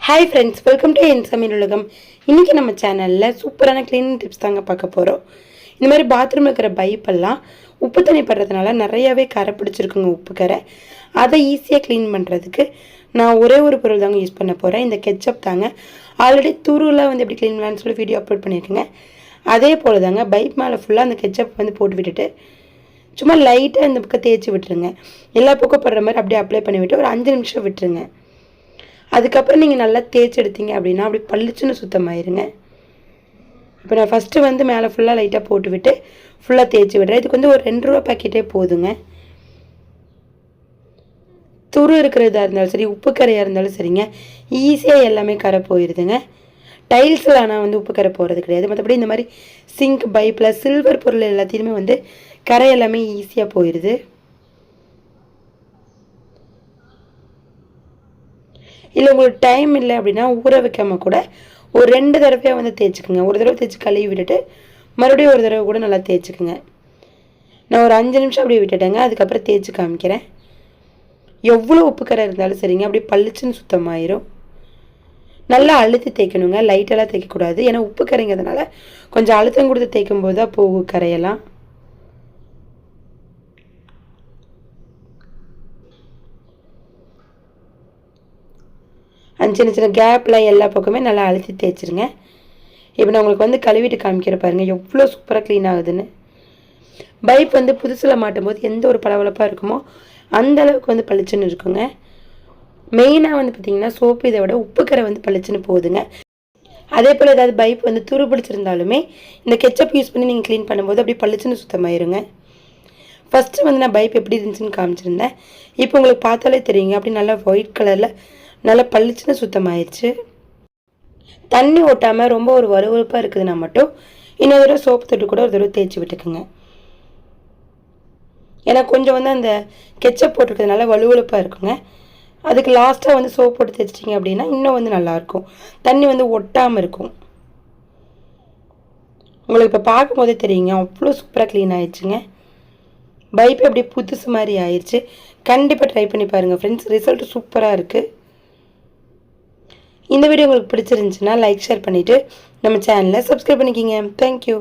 Hi friends welcome to என் சமையல் உலகம். இன்றைக்கி நம்ம சேனலில் சூப்பரான க்ளீனிங் டிப்ஸ் தாங்க பார்க்க போகிறோம் இந்த மாதிரி பாத்ரூமில் இருக்கிற பைப்பெல்லாம் உப்பு தண்ணி படுறதுனால நிறையாவே கரை பிடிச்சிருக்குங்க உப்பு கரை. அதை ஈஸியாக க்ளீன் பண்ணுறதுக்கு நான் ஒரே ஒரு பொருள் தாங்க யூஸ் பண்ண போகிறேன் இந்த கெச்சப் தாங்க. ஆல்ரெடி தூருலாம் வந்து எப்படி க்ளீன் பண்ணலான்னு சொல்லி வீடியோ அப்லோட் பண்ணியிருக்கேங்க. அதே போல் தாங்க பைப் மேலே ஃபுல்லாக அந்த கெச்சப் வந்து போட்டு விட்டுட்டு சும்மா லைட்டாக இந்த பக்கம் தேய்ச்சி விட்டுருங்க. எல்லா பக்கம் படுற மாதிரி அப்படியே அப்ளை பண்ணி விட்டு ஒரு அஞ்சு நிமிஷம் விட்டுருங்க. அதுக்கப்புறம் நீங்கள் நல்லா தேய்ச்செடுத்தீங்க அப்படின்னா அப்படி பளிச்சுன்னு சுத்தமாயிருங்க. இப்போ நான் ஃபஸ்ட்டு வந்து மேலே ஃபுல்லாக லைட்டாக போட்டு விட்டு ஃபுல்லாக தேய்ச்சி விடுறேன். இதுக்கு வந்து ஒரு ரெண்டு ரூபா பாக்கெட்டே போதுங்க. துரு இருக்கிறதா இருந்தாலும் சரி உப்பு கரையாக இருந்தாலும் சரிங்க. ஈஸியாக எல்லாமே கரை போயிடுதுங்க டைல்ஸில் ஆனால் வந்து உப்பு கரை போகிறது கிடையாது. மற்றபடி இந்த மாதிரி சிங்க் பைப்பில் சில்வர் பொருள் எல்லாத்தையுமே வந்து கரை எல்லாமே ஈஸியாக போயிடுது இல்லை உங்களுக்கு டைம் இல்லை அப்படின்னா ஊற வைக்காமல் கூட ஒரு ரெண்டு தடவையாக வந்து தேய்ச்சிக்கோங்க. ஒரு தடவை தேய்ச்சி கழுவி விட்டுட்டு மறுபடியும் ஒரு தடவை கூட நல்லா தேய்ச்சிக்கோங்க. நான் ஒரு அஞ்சு நிமிஷம் அப்படியே விட்டுட்டேங்க. அதுக்கப்புறம் தேய்ச்சி காமிக்கிறேன். எவ்வளோ உப்புக்கரை இருந்தாலும் சரிங்க. அப்படியே பளிச்சுன்னு சுத்தமாயிரும். நல்லா அழுத்தி தேய்க்கணுங்க. லைட்டெல்லாம் தேய்க்கக்கூடாது. ஏன்னா உப்பு கரைங்கிறதுனால கொஞ்சம் அழுத்தம் கொடுத்து தேய்க்கும் போது தான் போகும் கரையெல்லாம் சின்ன சின்ன கேப்பில் எல்லா பக்கமே நல்லா அழுத்தி தேய்ச்சிருங்க. இப்போ நான் உங்களுக்கு வந்து கழுவிட்டு காமிக்கிற பாருங்கள் எவ்வளோ சூப்பராக க்ளீன் ஆகுதுன்னு. பைப் வந்து புதுசில் மாட்டும் போது எந்த ஒரு பளபளப்பாக இருக்குமோ அந்த அளவுக்கு வந்து பளிச்சுன்னு இருக்குங்க. மெயினாக வந்து பார்த்திங்கன்னா சோப்பு இதை விட உப்புக்கரை வந்து பளிச்சுன்னு போகுதுங்க. அதே போல் ஏதாவது பைப் வந்து துரு பிடிச்சிருந்தாலுமே இந்த கெச்சப் யூஸ் பண்ணி நீங்கள் க்ளீன் பண்ணும்போது அப்படியே பளிச்சுன்னு சுத்தமாயிருங்க. ஃபஸ்ட்டு வந்து நான் பைப் எப்படி இருந்துச்சுன்னு காமிச்சிருந்தேன். இப்போ உங்களுக்கு பார்த்தாலே தெரியுங்க அப்படி நல்லா ஒயிட் கலரில் நல்லா பளிச்சுன்னு சுத்தமாயிடுச்சு தண்ணி ஓட்டாமல் ரொம்ப ஒரு வலுவலுப்பாக இருக்குதுன்னா மட்டும் இன்னொரு தடவை சோப்பு தொட்டு கூட ஒரு தடவை தேய்ச்சி விட்டுக்குங்க. ஏன்னா கொஞ்சம் வந்து அந்த கெச்சப் போட்டிருக்கிறதுனால வலுவலுப்பாக இருக்குங்க. அதுக்கு லாஸ்ட்டாக வந்து சோப் போட்டு தேய்ச்சிட்டிங்க அப்படின்னா இன்னும் வந்து நல்லாயிருக்கும். தண்ணி வந்து ஒட்டாமல் இருக்கும். உங்களுக்கு இப்போ பார்க்கும்போதே தெரியுங்க அவ்வளோ சூப்பராக க்ளீன் ஆயிடுச்சுங்க பைப் அப்படியே புதுசு மாதிரி ஆயிடுச்சு கண்டிப்பாக ட்ரை பண்ணி பாருங்கள் ஃப்ரெண்ட்ஸ் ரிசல்ட் சூப்பராக இருக்குது இந்த வீடியோ உங்களுக்கு பிடிச்சிருந்துச்சுன்னா லைக் ஷேர் பண்ணிவிட்டு நம்ம சேனலை சப்ஸ்கிரைப் பண்ணிக்கிங்க. தேங்க்யூ